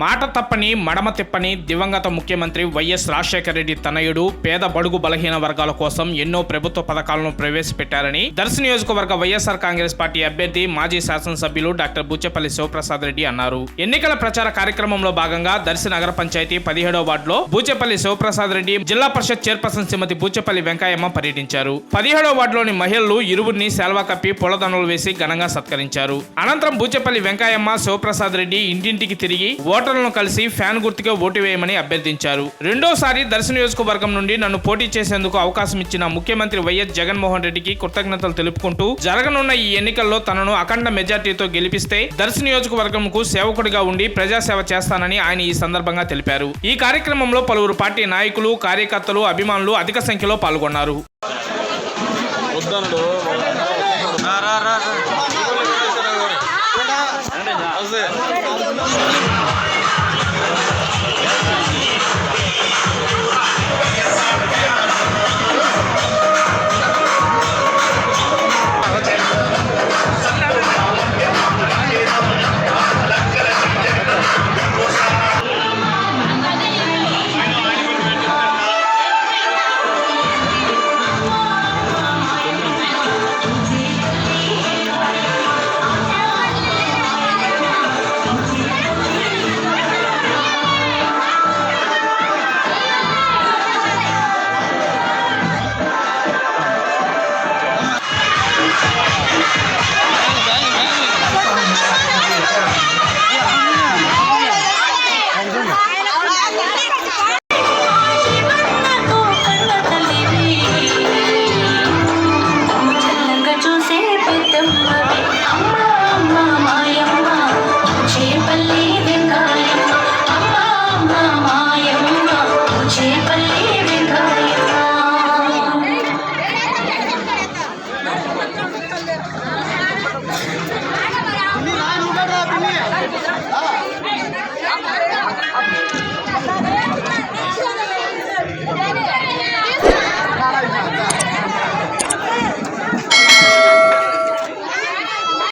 మాట తప్పని మడమ తిప్పని దివంగత ముఖ్యమంత్రి వైఎస్ రాజశేఖర రెడ్డి తనయుడు పేద బడుగు బలహీన వర్గాల కోసం ఎన్నో ప్రభుత్వ పథకాలను ప్రవేశపెట్టారని దర్శ నియోజకవర్గ వైఎస్ఆర్ కాంగ్రెస్ పార్టీ అభ్యర్థి మాజీ శాసనసభ్యులు డాక్టర్ బుచ్చపల్లి శివప్రసాద్ రెడ్డి అన్నారు. ఎన్నికల ప్రచార కార్యక్రమంలో భాగంగా దర్శి నగర పంచాయతీ పదిహేడో వార్డులో బూచెపల్లి శివప్రసాద్ రెడ్డి జిల్లా పరిషత్ చైర్పర్సన్ శ్రీమతి బూచెపల్లి వెంకయ్యమ్మ పర్యటించారు. పదిహేడో వార్డులోని మహిళలు ఇరువురిని శాల్వా కప్పి పూలదండలు వేసి ఘనంగా సత్కరించారు. అనంతరం బూచెపల్లి వెంకయ్యమ్మ శివప్రసాద్ రెడ్డి ఇంటింటికి తిరిగి ఓటర్లను కలిసి ఫ్యాన్ గుర్తుగా ఓటు వేయమని అభ్యర్థించారు. రెండోసారి దర్శ నియోజకవర్గం నుండి నన్ను పోటీ చేసేందుకు అవకాశం ఇచ్చిన ముఖ్యమంత్రి వైఎస్ జగన్మోహన్ రెడ్డికి కృతజ్ఞతలు తెలుపుకుంటూ జరగనున్న ఈ ఎన్నికల్లో తనను అఖండ మెజార్టీతో గెలిపిస్తే దర్శ నియోజకవర్గంకు సేవకుడిగా ఉండి ప్రజాసేవ చేస్తానని ఆయన ఈ సందర్భంగా తెలిపారు. ఈ కార్యక్రమంలో పలువురు పార్టీ నాయకులు కార్యకర్తలు అభిమానులు అధిక సంఖ్యలో పాల్గొన్నారు. Yeah.